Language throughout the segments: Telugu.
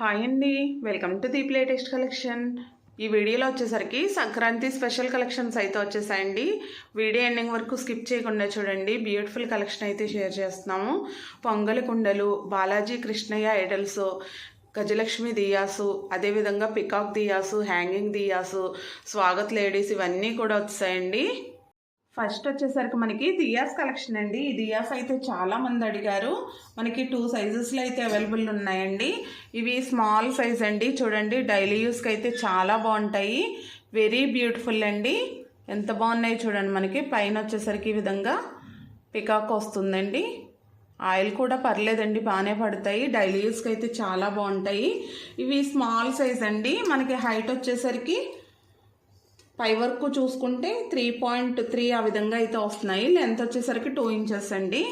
హాయ్ అండి. Welcome to Deep latest collection ఈ వీడియోలో వచ్చేసరికి సంక్రాంతి స్పెషల్ కలెక్షన్స్ అయితే వచ్చేసాయండి. వీడియో ఎండింగ్ వరకు స్కిప్ చేయకుండా చూడండి. బ్యూటిఫుల్ కలెక్షన్ అయితే షేర్ చేస్తున్నాము. పొంగలి కుండలు బాలాజీ కృష్ణయ్య ఐడల్స్ గజలక్ష్మి దియాసు అదేవిధంగా peacock diyas hanging diyas Swagat ladies ఇవన్నీ కూడా వచ్చాయండి ఫస్ట్ వచ్చేసరికి మనకి దియాస్ కలెక్షన్ అండి. ఈ దియాస్ అయితే చాలా మంది అడిగారు. మనకి టూ సైజెస్లో అయితే అవైలబుల్ ఉన్నాయండి. ఇవి స్మాల్ సైజ్ అండి. చూడండి డైలీ యూస్కి అయితే చాలా బాగుంటాయి. వెరీ బ్యూటిఫుల్ అండి. ఎంత బాగున్నాయి చూడండి మనకి. పైన వచ్చేసరికి ఈ విధంగా పికాక్ వస్తుందండి. ఆయిల్ కూడా పర్లేదండి బాగానే పడతాయి. డైలీ యూస్కి అయితే చాలా బాగుంటాయి. ఇవి స్మాల్ సైజ్ అండి. మనకి హైట్ వచ్చేసరికి పై వరకు చూసుకుంటే త్రీ పాయింట్ త్రీ ఆ విధంగా అయితే వస్తున్నాయి. లెంత్ వచ్చేసరికి టూ ఇంచెస్ అండి.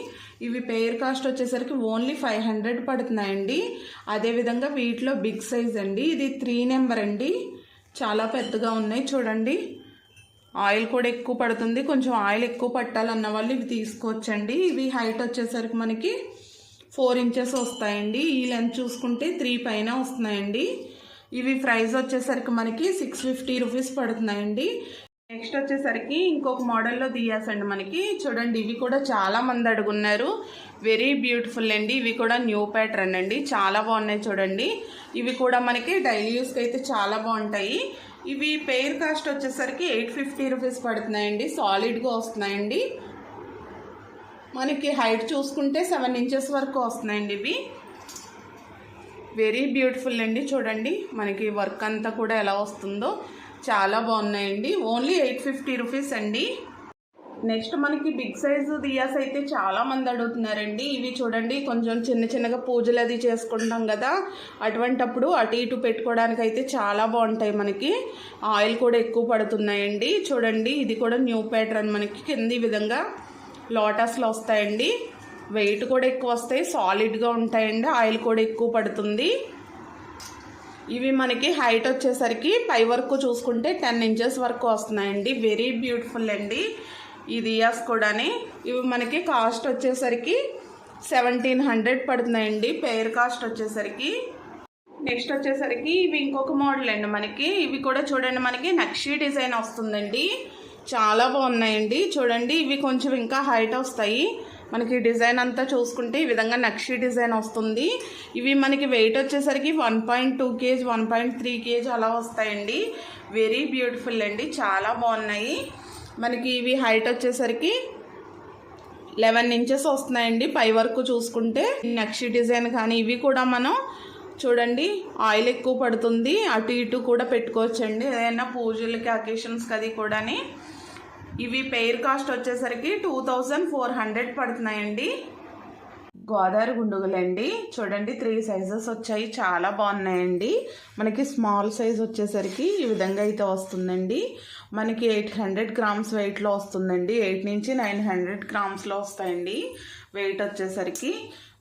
ఇవి పేర్ కాస్ట్ వచ్చేసరికి ఓన్లీ ఫైవ్ హండ్రెడ్ పడుతున్నాయండి. అదేవిధంగా వీటిలో బిగ్ సైజ్ అండి. ఇది త్రీ నెంబర్ అండి. చాలా పెద్దగా ఉన్నాయి చూడండి. ఆయిల్ కూడా ఎక్కువ పడుతుంది. కొంచెం ఆయిల్ ఎక్కువ పట్టాలన్న వాళ్ళు ఇవి తీసుకోవచ్చండి. ఇవి హైట్ వచ్చేసరికి మనకి ఫోర్ ఇంచెస్ వస్తాయండి. ఈ లెంత్ చూసుకుంటే త్రీ పైన వస్తున్నాయండి. ఇవి ప్రైస్ వచ్చేసరికి మనకి సిక్స్ ఫిఫ్టీ రూపీస్ పడుతున్నాయండి. నెక్స్ట్ వచ్చేసరికి ఇంకొక మోడల్లో దియాసండి మనకి. చూడండి ఇవి కూడా చాలా మంది అడుగున్నారు. వెరీ బ్యూటిఫుల్ అండి. ఇవి కూడా న్యూ ప్యాటర్న్ అండి. చాలా బాగున్నాయి చూడండి. ఇవి కూడా మనకి డైలీ యూస్కి అయితే చాలా బాగుంటాయి. ఇవి పెయిర్ కాస్ట్ వచ్చేసరికి ఎయిట్ ఫిఫ్టీ రూపీస్ పడుతున్నాయండి. సాలిడ్గా వస్తున్నాయండి. మనకి హైట్ చూసుకుంటే సెవెన్ ఇంచెస్ వరకు వస్తున్నాయండి ఇవి. వెరీ బ్యూటిఫుల్ అండి. చూడండి మనకి వర్క్ అంతా కూడా ఎలా వస్తుందో చాలా బాగున్నాయండి. ఓన్లీ ఎయిట్ ఫిఫ్టీ రూపీస్ అండి. నెక్స్ట్ మనకి బిగ్ సైజు దియాస్ అయితే చాలా మంది అడుగుతున్నారండి. ఇవి చూడండి కొంచెం చిన్న చిన్నగా పూజలు అది చేసుకుంటాం కదా. అటువంటప్పుడు అటు ఇటు పెట్టుకోవడానికి అయితే చాలా బాగుంటాయి మనకి. ఆయిల్ కూడా ఎక్కువ పడుతున్నాయండి. చూడండి ఇది కూడా న్యూ ప్యాటర్న్ మనకి. కింది విధంగా లోటస్లో వస్తాయండి. వెయిట్ కూడా ఎక్కువ వస్తాయి సాలిడ్గా ఉంటాయండి. ఆయిల్ కూడా ఎక్కువ పడుతుంది. ఇవి మనకి హైట్ వచ్చేసరికి పై వరకు చూసుకుంటే టెన్ ఇంచెస్ వరకు వస్తున్నాయండి. వెరీ బ్యూటిఫుల్ అండి. ఈ దియాస్ కూడాని. ఇవి మనకి కాస్ట్ వచ్చేసరికి సెవెంటీన్ హండ్రెడ్ పడుతున్నాయండి. పేర్ కాస్ట్ వచ్చేసరికి. నెక్స్ట్ వచ్చేసరికి ఇవి ఇంకొక మోడల్ అండి మనకి. ఇవి కూడా చూడండి మనకి నక్షీ డిజైన్ వస్తుందండి. చాలా బాగున్నాయండి. చూడండి ఇవి కొంచెం ఇంకా హైట్ వస్తాయి. మనకి డిజైన్ అంతా చూసుకుంటే ఈ విధంగా నక్షి డిజైన్ వస్తుంది. ఇవి మనకి వెయిట్ వచ్చేసరికి one point two kg one point three kg అలా వస్తాయండి. వెరీ బ్యూటిఫుల్ అండి. చాలా బాగున్నాయి. మనకి ఇవి హైట్ వచ్చేసరికి లెవెన్ ఇంచెస్ వస్తున్నాయండి. పై వరకు చూసుకుంటే నక్షి డిజైన్ కానీ ఇవి కూడా మనం చూడండి ఆయిల్ ఎక్కువ పడుతుంది. అటు ఇటు కూడా పెట్టుకోవచ్చండి. ఏదైనా పూజలకి అకేషన్స్కి అది కూడాని. ఇవి పెయిర్ కాస్ట్ వచ్చేసరికి టూ థౌజండ్ ఫోర్ హండ్రెడ్ పడుతున్నాయండి. గోదావరి గుండుగులండి. చూడండి త్రీ సైజెస్ వచ్చాయి. చాలా బాగున్నాయండి. మనకి స్మాల్ సైజ్ వచ్చేసరికి ఈ విధంగా అయితే వస్తుందండి. మనకి ఎయిట్ హండ్రెడ్ గ్రామ్స్ వెయిట్లో వస్తుందండి. ఎయిట్ నుంచి నైన్ హండ్రెడ్ గ్రామ్స్లో వస్తాయండి. వెయిట్ వచ్చేసరికి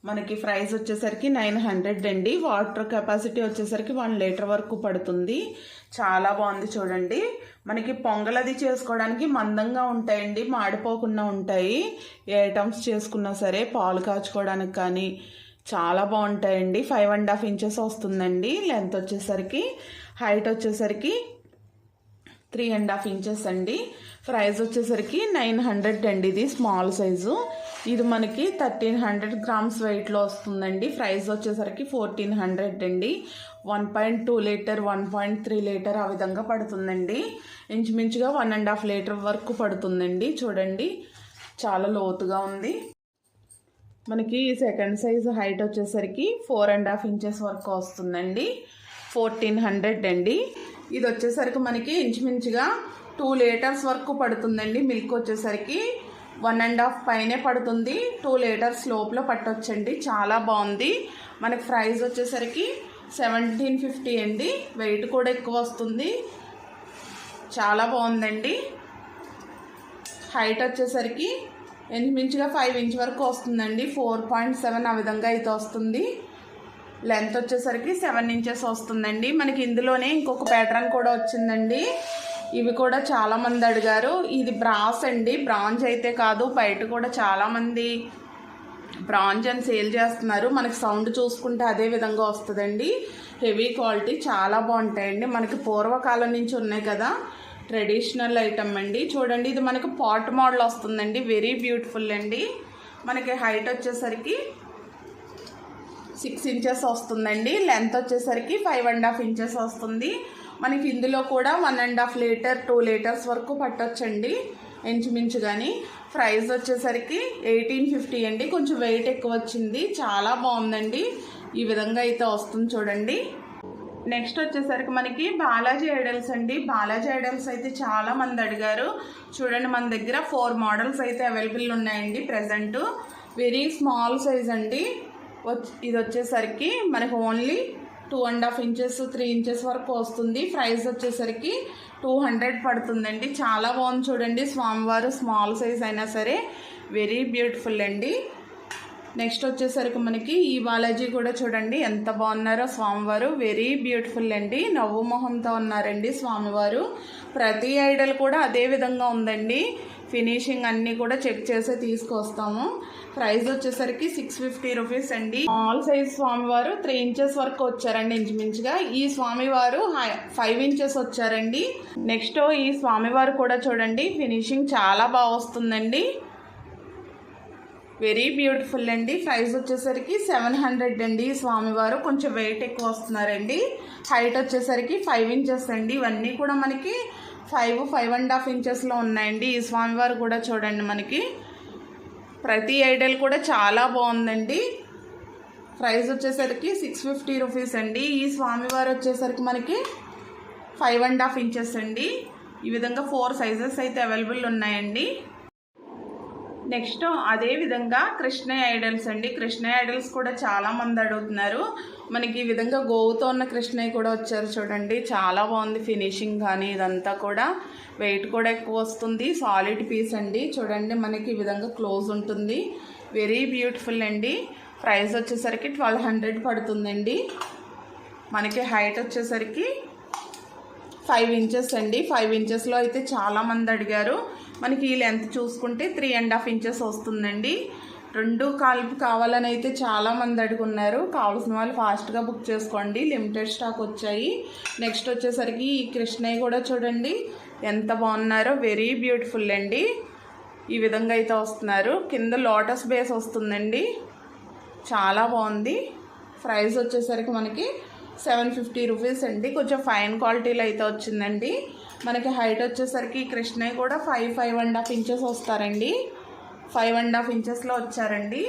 మనకి ప్రైస్ వచ్చేసరికి నైన్ హండ్రెడ్ అండి. వాటర్ కెపాసిటీ వచ్చేసరికి వన్ లీటర్ వరకు పడుతుంది. చాలా బాగుంది చూడండి. మనకి పొంగలది చేసుకోవడానికి మందంగా ఉంటాయండి మాడిపోకుండా ఉంటాయి. ఏ ఐటమ్స్ చేసుకున్నా సరే పాలు కాచుకోవడానికి కానీ చాలా బాగుంటాయండి. ఫైవ్ అండ్ హాఫ్ ఇంచెస్ వస్తుందండి. లెంత్ వచ్చేసరికి హైట్ వచ్చేసరికి త్రీ అండ్ హాఫ్ ఇంచెస్ అండి. ప్రైస్ వచ్చేసరికి నైన్ హండ్రెడ్ అండి. ఇది స్మాల్ సైజు. ఇది మనకి థర్టీన్ హండ్రెడ్ గ్రామ్స్ వెయిట్లో వస్తుందండి. ప్రైస్ వచ్చేసరికి ఫోర్టీన్ హండ్రెడ్ అండి. One point two litre one point three litre ఆ విధంగా పడుతుందండి. ఇంచుమించుగా వన్ అండ్ హాఫ్ లీటర్ వరకు పడుతుందండి. చూడండి చాలా లోతుగా ఉంది. మనకి సెకండ్ సైజ్ హైట్ వచ్చేసరికి ఫోర్ అండ్ హాఫ్ ఇంచెస్ వరకు వస్తుందండి. ఫోర్టీన్ హండ్రెడ్ అండి. ఇది వచ్చేసరికి మనకి ఇంచుమించుగా టూ లీటర్స్ వరకు పడుతుందండి. మిల్క్ వచ్చేసరికి వన్ అండ్ హాఫ్ పైనే పడుతుంది. టూ లీటర్స్ లోపల పట్టొచ్చండి. చాలా బాగుంది. మనకి ప్రైస్ వచ్చేసరికి సెవెంటీన్ ఫిఫ్టీ అండి. వెయిట్ కూడా ఎక్కువ వస్తుంది. చాలా బాగుందండి. హైట్ వచ్చేసరికి ఇంచుమించుగా ఫైవ్ ఇంచ్ వరకు వస్తుందండి. ఫోర్ పాయింట్ సెవెన్ ఆ విధంగా అయితే వస్తుంది. లెంత్ వచ్చేసరికి సెవెన్ ఇంచెస్ వస్తుందండి. మనకి ఇందులోనే ఇంకొక ప్యాటర్న్ కూడా వచ్చిందండి. ఇవి కూడా చాలామంది అడిగారు. ఇది బ్రాస్ అండి. బ్రాంజ్ అయితే కాదు. బయట కూడా చాలామంది బ్రాంజ్ అని సేల్ చేస్తున్నారు. మనకి సౌండ్ చూసుకుంటే అదే విధంగా వస్తుందండి. హెవీ క్వాలిటీ చాలా బాగుంటాయండి. మనకి పూర్వకాలం నుంచి ఉన్నాయి కదా. ట్రెడిషనల్ ఐటమ్ అండి. చూడండి ఇది మనకి పాట్ మోడల్ వస్తుందండి. వెరీ బ్యూటిఫుల్ అండి. మనకి హైట్ వచ్చేసరికి సిక్స్ ఇంచెస్ వస్తుందండి. లెంత్ వచ్చేసరికి ఫైవ్ అండ్ హాఫ్ ఇంచెస్ వస్తుంది. మనకి ఇందులో కూడా one and half litre two litres వరకు పట్టొచ్చండి. ఇంచుమించు కానీ ప్రైస్ వచ్చేసరికి ఎయిటీన్ ఫిఫ్టీ అండి. కొంచెం వెయిట్ ఎక్కువ వచ్చింది. చాలా బాగుందండి. ఈ విధంగా అయితే వస్తుంది చూడండి. నెక్స్ట్ వచ్చేసరికి మనకి బాలాజీ ఐడల్స్ అండి. బాలాజీ ఐడల్స్ అయితే చాలా మంది అడిగారు. చూడండి మన దగ్గర ఫోర్ మోడల్స్ అయితే అవైలబుల్ ఉన్నాయండి ప్రజెంట్ వెరీ స్మాల్ సైజ్ అండి. ఇది వచ్చేసరికి మనకు only two and half inches three inches వరకు వస్తుంది. ప్రైస్ వచ్చేసరికి టూ హండ్రెడ్ పడుతుందండి. చాలా బాగుంది చూడండి. స్వామివారు స్మాల్ సైజ్ అయినా సరే వెరీ బ్యూటిఫుల్ అండి. నెక్స్ట్ వచ్చేసరికి మనకి ఈ బాలాజీ కూడా చూడండి. ఎంత బాగున్నారో స్వామివారు. వెరీ బ్యూటిఫుల్ అండి. నవ్వు మొహంతో ఉన్నారండి స్వామివారు. ప్రతి ఐడల్ కూడా అదే విధంగా ఉందండి. ఫినిషింగ్ అన్నీ కూడా చెక్ చేసి తీసుకొస్తాము. ప్రైస్ వచ్చేసరికి సిక్స్ ఫిఫ్టీ రూపీస్ అండి. స్మాల్ సైజ్ స్వామివారు త్రీ ఇంచెస్ వరకు వచ్చారండి ఇంచుమించుగా. ఈ స్వామివారు ఫైవ్ ఇంచెస్ వచ్చారండి. నెక్స్ట్ ఈ స్వామివారు కూడా చూడండి ఫినిషింగ్ చాలా బాగా వస్తుందండి. వెరీ బ్యూటిఫుల్ అండి. ప్రైస్ వచ్చేసరికి సెవెన్ హండ్రెడ్ అండి ఈ స్వామివారు. కొంచెం వెయిట్ ఎక్కువ వస్తున్నారండి. హైట్ వచ్చేసరికి ఫైవ్ ఇంచెస్ అండి. ఇవన్నీ కూడా మనకి ఫైవ్ ఫైవ్ అండ్ హాఫ్ ఇంచెస్లో ఉన్నాయండి. ఈ స్వామివారు కూడా చూడండి మనకి. ప్రతి ఐడల్ కూడా చాలా బాగుందండి. ప్రైస్ వచ్చేసరికి సిక్స్ ఫిఫ్టీ రూపీస్ అండి. ఈ స్వామివారు వచ్చేసరికి మనకి ఫైవ్ అండ్ హాఫ్ ఇంచెస్ అండి. ఈ విధంగా ఫోర్ సైజెస్ అయితే అవైలబుల్ ఉన్నాయండి. నెక్స్ట్ అదే విధంగా కృష్ణ ఐడల్స్ అండి. కృష్ణ ఐడల్స్ కూడా చాలా మంది అడుగుతున్నారు. మనకి ఈ విధంగా గోవుతో ఉన్న కృష్ణయ్య కూడా వచ్చారు చూడండి. చాలా బాగుంది ఫినిషింగ్ కానీ ఇదంతా కూడా. వెయిట్ కూడా ఎక్కువ వస్తుంది. సాలిడ్ పీస్ అండి. చూడండి మనకి ఈ విధంగా క్లోజ్ ఉంటుంది. వెరీ బ్యూటిఫుల్ అండి. ప్రైస్ వచ్చేసరికి ట్వెల్వ్ హండ్రెడ్ పడుతుందండి. మనకి హైట్ వచ్చేసరికి ఫైవ్ ఇంచెస్ అండి. ఫైవ్ ఇంచెస్లో అయితే చాలా మంది అడిగారు. మనకి ఈ లెంత్ చూసుకుంటే త్రీ అండ్ హాఫ్ ఇంచెస్ వస్తుందండి. రెండు కాల్పు కావాలని అయితే చాలా మంది అడుగున్నారు. కావాల్సిన వాళ్ళు ఫాస్ట్గా బుక్ చేసుకోండి. లిమిటెడ్ స్టాక్ వచ్చాయి. నెక్స్ట్ వచ్చేసరికి ఈ కృష్ణయ్య కూడా చూడండి. ఎంత బాగున్నారో వెరీ బ్యూటిఫుల్ అండి. ఈ విధంగా అయితే వస్తున్నారు. కింద లోటస్ బేస్ వస్తుందండి. చాలా బాగుంది. ప్రైస్ వచ్చేసరికి మనకి సెవెన్ ఫిఫ్టీ రూపీస్ అండి. కొంచెం ఫైన్ క్వాలిటీలో అయితే వచ్చిందండి. మనకి హైట్ వచ్చేసరికి కృష్ణయ్య కూడా five five and half inches వస్తారండి. ఫైవ్ అండ్ హాఫ్ ఇంచెస్లో వచ్చారండి.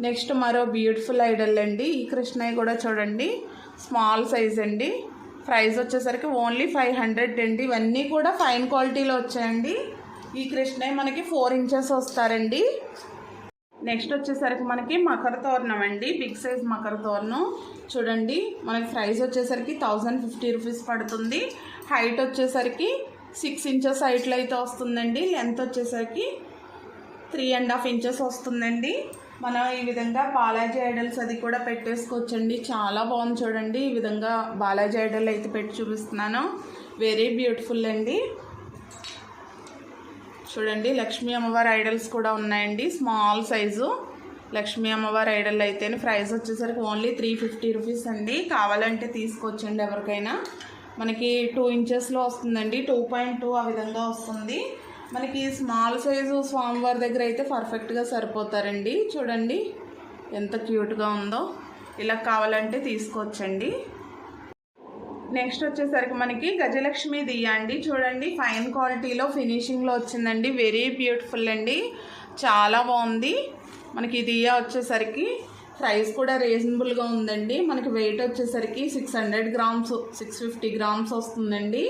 నెక్స్ట్ మరో బ్యూటిఫుల్ ఐడల్ అండి. ఈ కృష్ణయ్య కూడా చూడండి. స్మాల్ సైజ్ అండి. ప్రైస్ వచ్చేసరికి ఓన్లీ ఫైవ్ హండ్రెడ్ అండి. ఇవన్నీ కూడా ఫైన్ క్వాలిటీలో వచ్చాయండి. ఈ కృష్ణయ్య మనకి ఫోర్ ఇంచెస్ వస్తారండి. నెక్స్ట్ వచ్చేసరికి మనకి మకర తోరణం అండి. బిగ్ సైజ్ మకర తోరణం. చూడండి మనకి ప్రైస్ వచ్చేసరికి థౌజండ్ ఫిఫ్టీ రూపీస్ పడుతుంది. హైట్ వచ్చేసరికి సిక్స్ ఇంచెస్ హైట్లో అయితే వస్తుందండి. లెంత్ వచ్చేసరికి త్రీ అండ్ హాఫ్ ఇంచెస్ వస్తుందండి. మనం ఈ విధంగా బాలాజీ ఐడల్స్ అది కూడా పెట్టేసుకోవచ్చండి. చాలా బాగుంది చూడండి. ఈ విధంగా బాలాజీ ఐడల్ అయితే పెట్టి చూపిస్తున్నాను. వెరీ బ్యూటిఫుల్ అండి. చూడండి లక్ష్మీ అమ్మవారి ఐడల్స్ కూడా ఉన్నాయండి. స్మాల్ సైజు లక్ష్మీ అమ్మవారి ఐడల్ అయితే ప్రైస్ వచ్చేసరికి ఓన్లీ త్రీ ఫిఫ్టీ రూపీస్ అండి. కావాలంటే తీసుకోవచ్చండి ఎవరికైనా. మనకి టూ ఇంచెస్లో వస్తుందండి. టూ పాయింట్ టూ ఆ విధంగా వస్తుంది. మనకి స్మాల్ సైజు స్వామివారి దగ్గర అయితే పర్ఫెక్ట్గా సరిపోతారండి. చూడండి ఎంత క్యూట్గా ఉందో. ఇలా కావాలంటే తీసుకోవచ్చండి. నెక్స్ట్ వచ్చేసరికి మనకి గజలక్ష్మి దియ్య అండి. చూడండి ఫైన్ క్వాలిటీలో ఫినిషింగ్లో వచ్చిందండి. వెరీ బ్యూటిఫుల్ అండి. చాలా బాగుంది. మనకి దియ్య వచ్చేసరికి ప్రైస్ కూడా రీజనబుల్గా ఉందండి. మనకి వెయిట్ వచ్చేసరికి six hundred grams six fifty grams వస్తుందండి.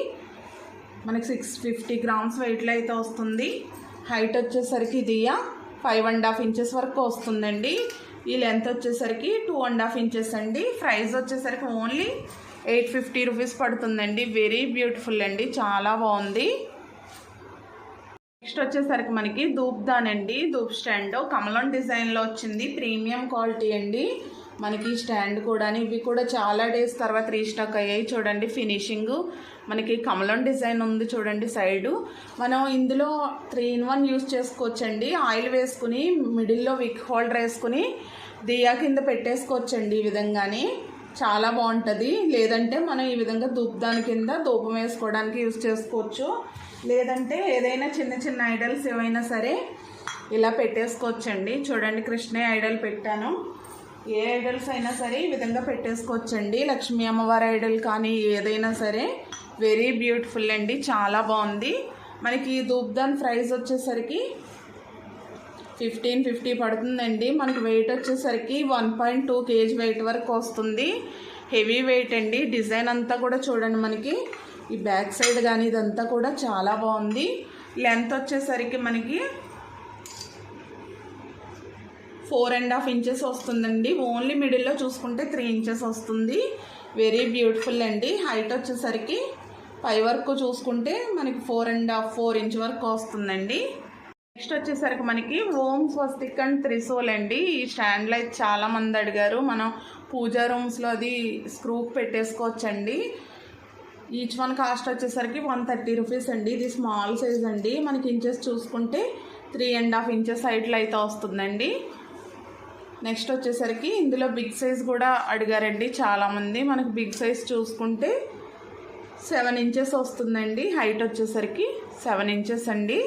మనకి సిక్స్ ఫిఫ్టీ గ్రామ్స్ వెయిట్లో అయితే వస్తుంది. హైట్ వచ్చేసరికి ఇదియా ఫైవ్ అండ్ హాఫ్ ఇంచెస్ వరకు వస్తుందండి. ఈ లెంత్ వచ్చేసరికి టూ అండ్ హాఫ్ ఇంచెస్ అండి. ప్రైస్ వచ్చేసరికి ఓన్లీ ఎయిట్ ఫిఫ్టీ రూపీస్ పడుతుందండి. వెరీ బ్యూటిఫుల్ అండి. చాలా బాగుంది. నెక్స్ట్ వచ్చేసరికి మనకి దూప్దాన్ అండి దూప్ స్టాండ్. కమలం డిజైన్లో వచ్చింది. ప్రీమియం క్వాలిటీ అండి. మనకి స్టాండ్ కూడా ఇవి కూడా చాలా డేస్ తర్వాత రీస్టాక్ అయ్యాయి. చూడండి ఫినిషింగ్. మనకి కమలం డిజైన్ ఉంది చూడండి సైడు. మనం ఇందులో త్రీ ఇన్ వన్ యూస్ చేసుకోవచ్చండి. ఆయిల్ వేసుకుని మిడిల్లో విక్ హోల్డర్ వేసుకుని దియా కింద పెట్టేసుకోవచ్చండి ఈ విధంగానే. చాలా బాగుంటుంది. లేదంటే మనం ఈ విధంగా ధూపదాని కింద దూపం వేసుకోవడానికి యూస్ చేసుకోవచ్చు. లేదంటే ఏదైనా చిన్న చిన్న ఐడల్స్ ఏవైనా సరే ఇలా పెట్టేసుకోవచ్చండి. చూడండి కృష్ణయ్య ఐడల్ పెట్టాను. ఏ ఐడల్స్ అయినా సరే ఈ విధంగా పెట్టేసుకోవచ్చండి. లక్ష్మీ అమ్మవారి ఐడల్ కానీ ఏదైనా సరే వెరీ బ్యూటిఫుల్ అండి చాలా బాగుంది. మనకి ఈ ప్రైస్ వచ్చేసరికి ఫిఫ్టీన్ ఫిఫ్టీ పడుతుందండి. మనకి వెయిట్ వచ్చేసరికి one point two kg weight వరకు వస్తుంది. హెవీ వెయిట్ అండి. డిజైన్ అంతా కూడా చూడండి మనకి. ఈ బ్యాక్ సైడ్ కానీ ఇదంతా కూడా చాలా బాగుంది. లెంత్ వచ్చేసరికి మనకి ఫోర్ అండ్ హాఫ్ ఇంచెస్ వస్తుందండి. ఓన్లీ మిడిల్లో చూసుకుంటే త్రీ ఇంచెస్ వస్తుంది. వెరీ బ్యూటిఫుల్ అండి. హైట్ వచ్చేసరికి పై వరకు చూసుకుంటే మనకి four and half four inch వరకు వస్తుందండి. నెక్స్ట్ వచ్చేసరికి మనకి ఓం స్వస్తిక్ అండ్ త్రిశూల్ అండి. ఈ స్టాండ్లో అయితే చాలా మంది అడిగారు. మనం పూజా రూమ్స్లో అది స్క్రూ పెట్టేసుకోవచ్చండి. ఈచ్ వన్ కాస్ట్ వచ్చేసరికి వన్ థర్టీ రూపీస్ అండి. ఇది స్మాల్ సైజ్ అండి. మనకి ఇంచెస్ చూసుకుంటే త్రీ అండ్ హాఫ్ ఇంచెస్ హైట్లో అయితే వస్తుందండి. నెక్స్ట్ వచ్చేసరికి ఇందులో బిగ్ సైజ్ కూడా అడిగారండి చాలామంది. మనకి బిగ్ సైజ్ చూసుకుంటే సెవెన్ ఇంచెస్ వస్తుందండి. హైట్ వచ్చేసరికి సెవెన్ ఇంచెస్ అండి.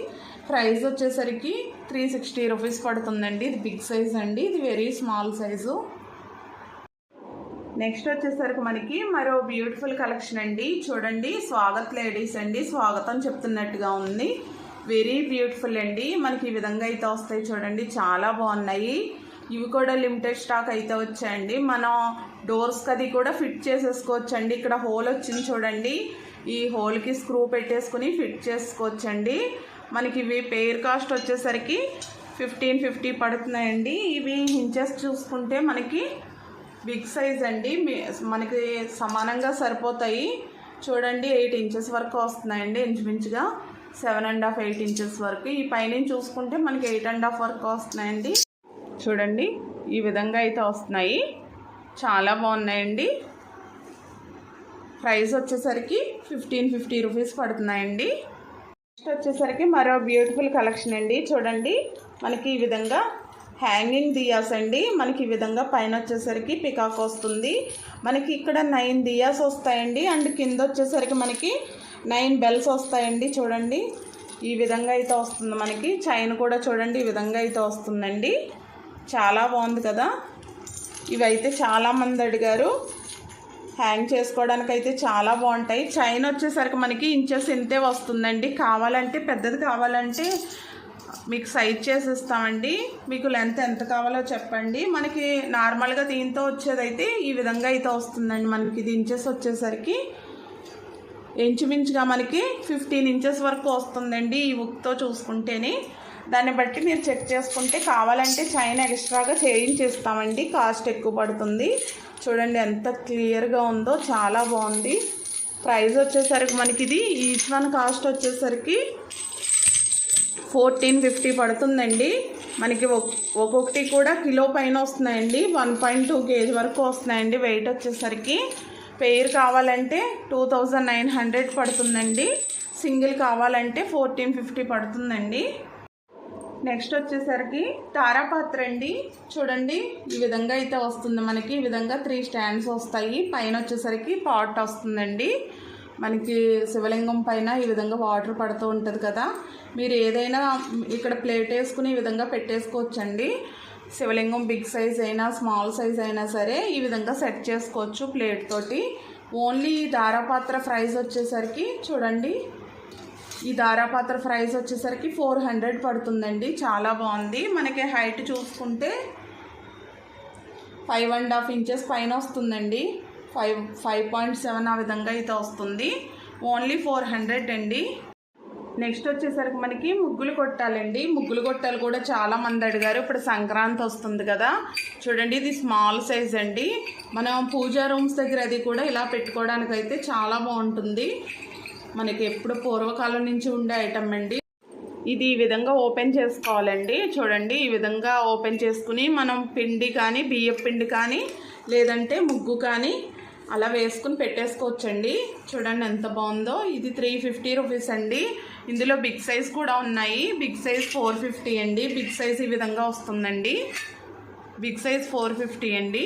ప్రైస్ వచ్చేసరికి త్రీ సిక్స్టీ రూపీస్ పడుతుందండి. ఇది బిగ్ సైజ్ అండి. ఇది వెరీ స్మాల్ సైజు నెక్స్ట్ వచ్చేసరికి మనకి మరో బ్యూటిఫుల్ కలెక్షన్ అండి. చూడండి స్వాగత్ లేడీస్ అండి. స్వాగతం చెప్తున్నట్టుగా ఉంది. వెరీ బ్యూటిఫుల్ అండి. మనకి ఈ విధంగా అయితే వస్తాయి చూడండి. చాలా బాగున్నాయి. ఇవి కూడా లిమిటెడ్ స్టాక్ అయితే వచ్చాయండి. మనం డోర్స్కి అది కూడా ఫిట్ చేసేసుకోవచ్చండి. ఇక్కడ హోల్ వచ్చింది చూడండి. ఈ హోల్కి స్క్రూ పెట్టేసుకుని ఫిట్ చేసుకోవచ్చండి. మనకి ఇవి పెయిర్ కాస్ట్ వచ్చేసరికి ఫిఫ్టీన్ ఫిఫ్టీ పడుతున్నాయండి. ఇవి హించెస్ చూసుకుంటే మనకి బిగ్ సైజ్ అండి. మీ- మనకి సమానంగా సరిపోతాయి. చూడండి ఎయిట్ ఇంచెస్ వరకు వస్తున్నాయండి ఇంచుమించుగా. Seven and half eight inches వరకు. ఈ పైనుంచి చూసుకుంటే మనకి ఎయిట్ అండ్ హాఫ్ వరకు వస్తున్నాయండి. చూడండి ఈ విధంగా అయితే వస్తున్నాయి. చాలా బాగున్నాయండి. ప్రైస్ వచ్చేసరికి ఫిఫ్టీన్ ఫిఫ్టీ రూపీస్ పడుతున్నాయండి. నెక్స్ట్ వచ్చేసరికి మరో బ్యూటిఫుల్ కలెక్షన్ అండి. చూడండి మనకి ఈ విధంగా హ్యాంగింగ్ దియాస్ అండి. మనకి ఈ విధంగా పైన వచ్చేసరికి పికాక్ వస్తుంది. మనకి ఇక్కడ నైన్ దియాస్ వస్తాయండి. అండ్ కింద వచ్చేసరికి మనకి నైన్ బెల్స్ వస్తాయండి. చూడండి. ఈ విధంగా అయితే వస్తుంది మనకి. చైన్ కూడా చూడండి. ఈ విధంగా అయితే వస్తుందండి. చాలా బాగుంది కదా. ఇవైతే చాలామంది అడిగారు. హ్యాంగ్ చేసుకోవడానికి అయితే చాలా బాగుంటాయి. చైన్ వచ్చేసరికి మనకి ఇంచెస్ ఇంతే వస్తుందండి. కావాలంటే పెద్దది కావాలంటే మీకు సైజ్ చేసి ఇస్తామండి మీకు లెంత్ ఎంత కావాలో చెప్పండి. మనకి నార్మల్గా దీంతో వచ్చేదైతే ఈ విధంగా అయితే వస్తుందండి మనకి. ఇది ఇంచెస్ వచ్చేసరికి ఇంచుమించుగా మనకి ఫిఫ్టీన్ ఇంచెస్ వరకు వస్తుందండి ఈ ఉక్తో చూసుకుంటేనే. దాన్ని బట్టి మీరు చెక్ చేసుకుంటే కావాలంటే చైన్ ఎక్స్ట్రాగా చేయించేస్తామండి. కాస్ట్ ఎక్కువ పడుతుంది. చూడండి ఎంత క్లియర్గా ఉందో చాలా బాగుంది. ప్రైస్ వచ్చేసరికి మనకి ఇది ఈచ్ వన్ కాస్ట్ వచ్చేసరికి ఫోర్టీన్ ఫిఫ్టీ పడుతుందండి. మనకి ఒక్- ఒక్కొక్కటి కూడా కిలో పైన వస్తున్నాయండి. వన్ పాయింట్ టూ కేజీ వరకు వస్తున్నాయండి వెయిట్ వచ్చేసరికి. పెయిర్ కావాలంటే టూ థౌజండ్ నైన్ హండ్రెడ్ పడుతుందండి. సింగిల్ కావాలంటే ఫోర్టీన్ ఫిఫ్టీ పడుతుందండి. నెక్స్ట్ వచ్చేసరికి తారాపాత్ర అండి. చూడండి ఈ విధంగా అయితే వస్తుంది మనకి. ఈ విధంగా త్రీ స్టాండ్స్ వస్తాయి. పైన వచ్చేసరికి పాట్ వస్తుందండి. మనకి శివలింగం పైన ఈ విధంగా వాటర్ పడుతూ ఉంటుంది కదా. మీరు ఏదైనా ఇక్కడ ప్లేట్ వేసుకుని ఈ విధంగా పెట్టేసుకోవచ్చండి. శివలింగం బిగ్ సైజ్ అయినా స్మాల్ సైజ్ అయినా సరే ఈ విధంగా సెట్ చేసుకోవచ్చు ప్లేట్ తోటి. ఓన్లీ ఈ దారాపాత్ర ప్రైస్ వచ్చేసరికి చూడండి. ఈ దారాపాత్ర ప్రైస్ వచ్చేసరికి ఫోర్ హండ్రెడ్ పడుతుందండి. చాలా బాగుంది. మనకి హైట్ చూసుకుంటే ఫైవ్ అండ్ హాఫ్ ఇంచెస్ పైన వస్తుందండి. ఫైవ్ ఫైవ్ పాయింట్ సెవెన్ ఆ విధంగా అయితే వస్తుంది. ఓన్లీ ఫోర్ హండ్రెడ్ అండి. నెక్స్ట్ వచ్చేసరికి మనకి ముగ్గులు కొట్టాలండి. ముగ్గులు కొట్టాలు కూడా చాలా మంది అడిగారు. ఇప్పుడు సంక్రాంతి వస్తుంది కదా. చూడండి ఇది స్మాల్ సైజ్ అండి. మనం పూజా రూమ్స్ దగ్గర అది కూడా ఇలా పెట్టుకోవడానికి అయితే చాలా బాగుంటుంది. మనకి ఎప్పుడు పూర్వకాలం నుంచి ఉండే ఐటమ్ అండి. ఇది ఈ విధంగా ఓపెన్ చేసుకోవాలండి. చూడండి ఈ విధంగా ఓపెన్ చేసుకుని మనం పిండి కానీ బియ్యం పిండి కానీ లేదంటే ముగ్గు కానీ అలా వేసుకుని పెట్టేసుకోవచ్చండి. చూడండి ఎంత బాగుందో. ఇది త్రీ ఫిఫ్టీ రూపీస్ అండి. ఇందులో బిగ్ సైజ్ కూడా ఉన్నాయి. బిగ్ సైజ్ ఫోర్ ఫిఫ్టీ అండి. బిగ్ సైజ్ ఈ విధంగా వస్తుందండి. బిగ్ సైజ్ ఫోర్ ఫిఫ్టీ అండి.